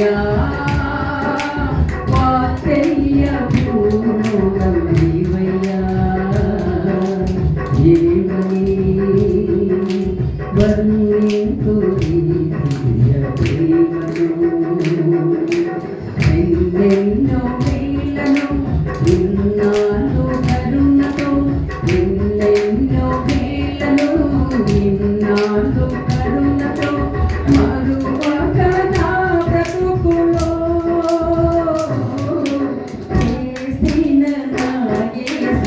Yeah.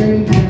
Thank you.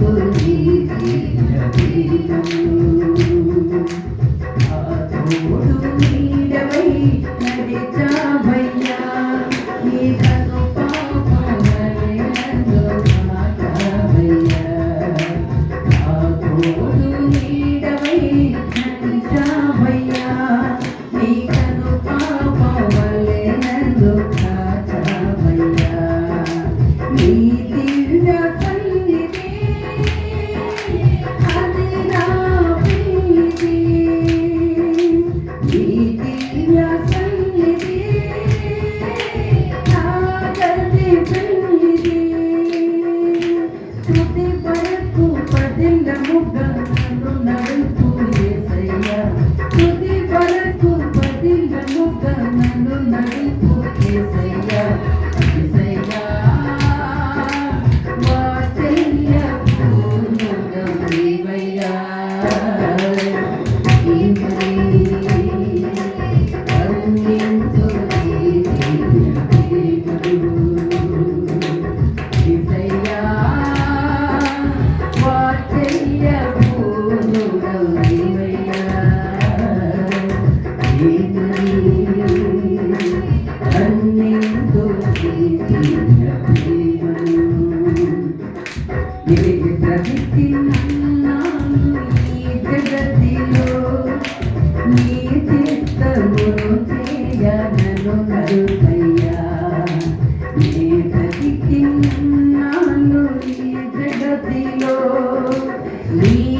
Thank you. ప్రగతి జగతిలో నీ చిత్తము చేయనను నడుతయ్యా నీ ప్రతి జగతిలో నీ